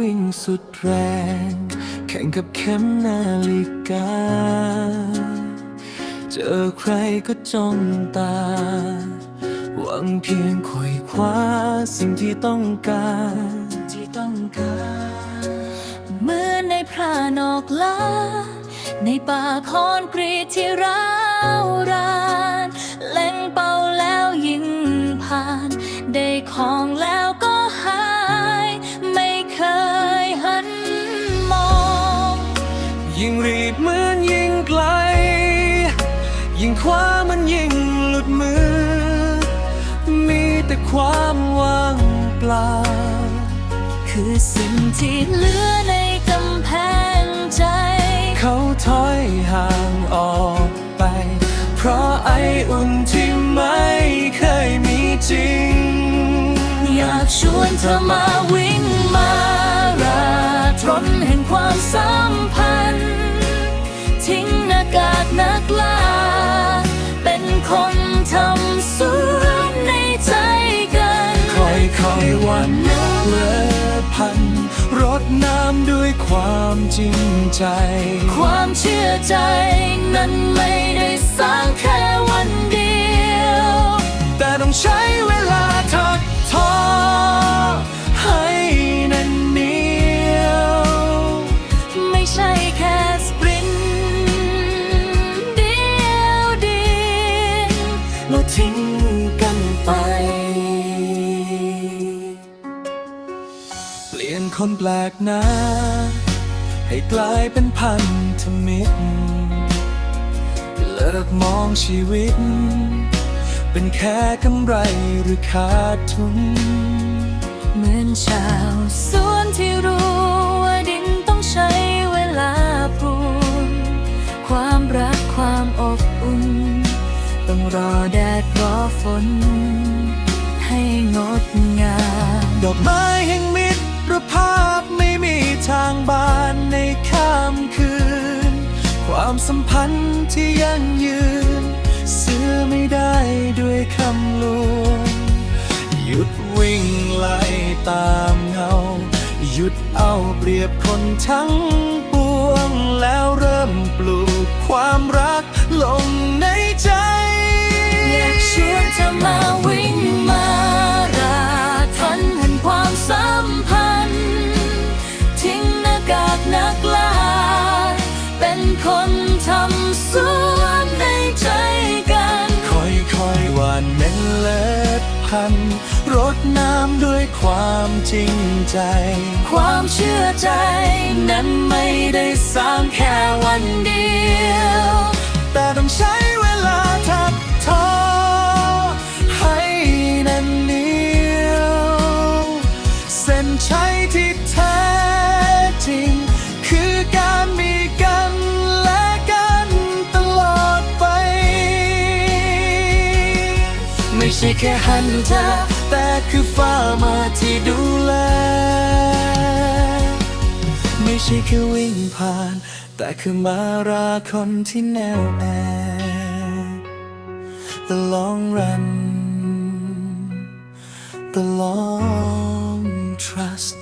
วิ่งสุดแรง แข่งกับเข็มนาฬิกา เจอใครก็จ้องตา หวังเพียงคอยคว้าสิ่งที่ต้องการที่ต้องการเมื่อในพรานอกลา ในป่าคอนกรีตที่ร้าวรานเล็งเป้าแล้วยิงผ่าน ได้ของแล้วก็ ยิ่งรีบเหมือนยิ่งไกล ยิ่งคว้ามันยิ่งหลุดมือ มีแต่ความว่างเปล่า คือสิ่งที่เหลือในกำแพงใจ เขาถอยห่างออกไป เพราะไออุ่นที่ไม่เคยมีจริง อยากชวนเธอมาวิ่งมาราทร นแห่งความสัมพันธ์ ทิ้งหน้ากากนักล่า เป็นคนทำสวนในใจกันค่อยๆวันเลอพันรดน้ำด้วยความจริงใจ ความเชื่อใจนั้น แล้วทิ้งกันไป เปลี่ยนคนแปลกหน้า ให้กลายเป็นพันธมิตร เลิกมองชีวิต เป็นแค่กำไรหรือขาดทุน เหมือนชาวสวนที่รู้ว่าดินต้องใช้เวลาปลูกความรักความอบอุ่น ต้องรอแดดร อฝน ให้งดงาม ดอกไม้แห่งมิตรภาพไม่มีทางบานในค่ำคืน ความสัมพันธ์ที่ยั่งยืน ซื้อไม่ได้ด้วยคำลวง หยุดวิ่งไล่ตามเงา หยุดเอาเปรียบคนทั้งปวงแล้วเริ่มปลูกความรักลงในใจ ชวนเธอมาวิ่งมาราทอนแห่งความสัมพันธ์ ทิ้งหน้ากากนักล่าเป็นคนทำสวนในใจกัน ค่อยๆหวานเม็ดเล็ดพันรดน้ำด้วยความจริงใจ ความเชื่อใจ นั้นไม่ได้สร้างแค่วันเดียว แต่ต้องใช้เวลาทักทอ แค่หันเธอแต่คือฟ้ามาที่ดูแล ไม่ใช่แค่วิ่งผ่าน แต่คือมาราคนที่แน่วแน่ The long run The long trust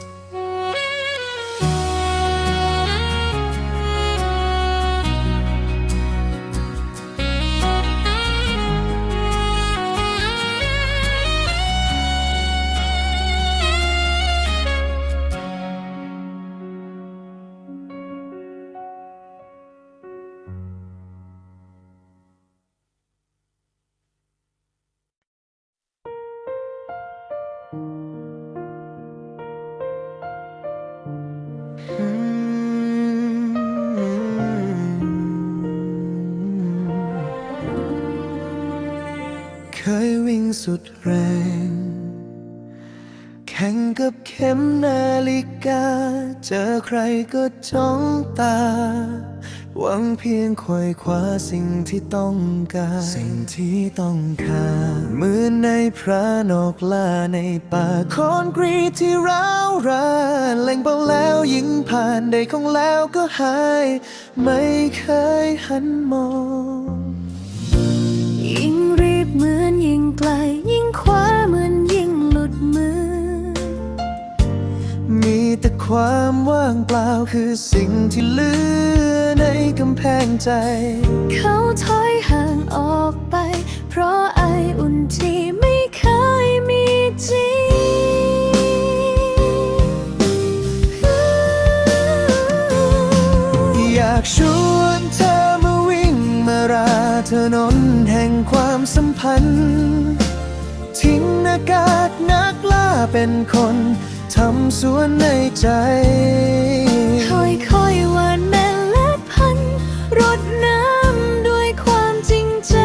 สุดแรง แข่งกับเข็มนาฬิกา เจอใครก็จ้องตา หวังเพียงคอยคว้าสิ่งที่ต้องการ สิ่งที่ต้องการเหมือนในพระนกล่าในป่าคอนกรีตที่ร้าวรานเล็งเป้าแล้วยิงผ่านได้ของแล้วก็หาย ไม่เคยหันมอง บเหมือนยิ่งไกล ยิ่งคว้าเหมือนยิ่งหลุดมือ มีแต่ความว่างเปล่าคือสิ่งที่เหลือในกำแพงใจ เขาท นนแห่งความสัมพันธ์ ทิ้งอากาศนักล่าเป็นคนทำสวนในใจ ค่อยๆหวานแม่เล็ดพันรดน้ำด้วยความจริงใจ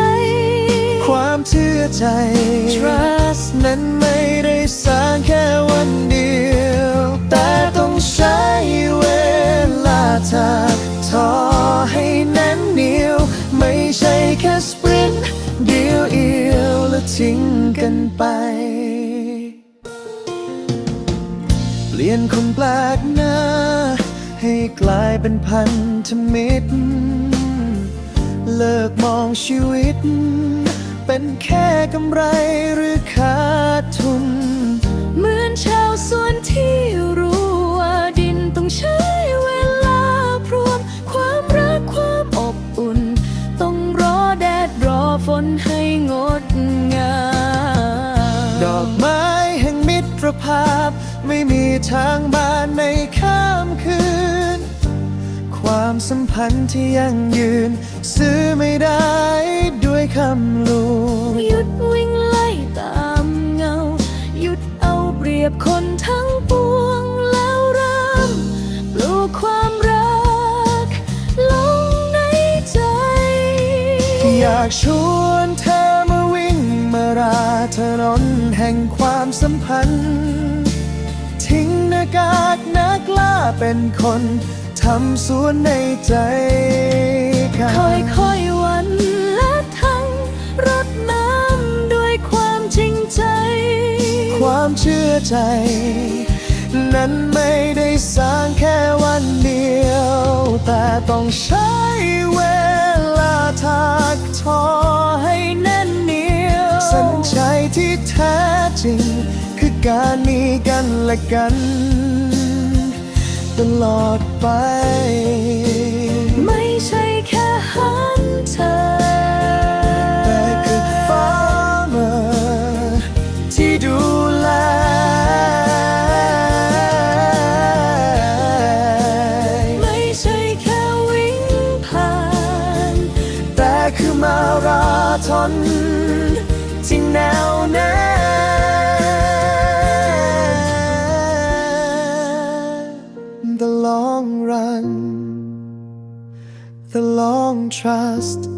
ความเชื่อใจ trust นั้นไม่ได้สร้างแค่วันเดียว แต่ต้องใช้เวลาทากทอ แค่สปริน์เดียวเอียวและทิ้งกันไป เปลี่ยนคนแปลกหน้า ให้กลายเป็นพันธมิตร เลิกมองชีวิต เป็นแค่กำไรหรือค่า แห่งมิตรภาพ ไม่มีทางบานในข้ามคืน ความสัมพันธ์ที่ยั่งยืน ซื้อไม่ได้ด้วยคำลวงหยุดวิ่งไล่ตามเงา หยุดเอาเปรียบคนทั้งปวงแล้วเริ่มปลูกความรัก ลงในใจ อยากชวน ห่งความสัมพันธ์ ทิ้งอากาศนักล่าเป็นคน ทำสวนในใจกันค่อยๆหวันและทั้งรดน้ำด้วยความจริงใจ ความเชื่อใจ นั้นไม่ได้สร้างแค่วันเดียว แต่ต้องใช้เวลาทากทอให้แน่นเหนียว สัญชัยที่แท้จริง คือการมีกันและกัน ตลอดไป ไม่ใช่แค่หันเธอ แต่คือฟ้าเมื่อที่ดูแล ไม่ใช่แค่วิ่งผ่าน แต่คือมาราธอนที่แน The long run The long trust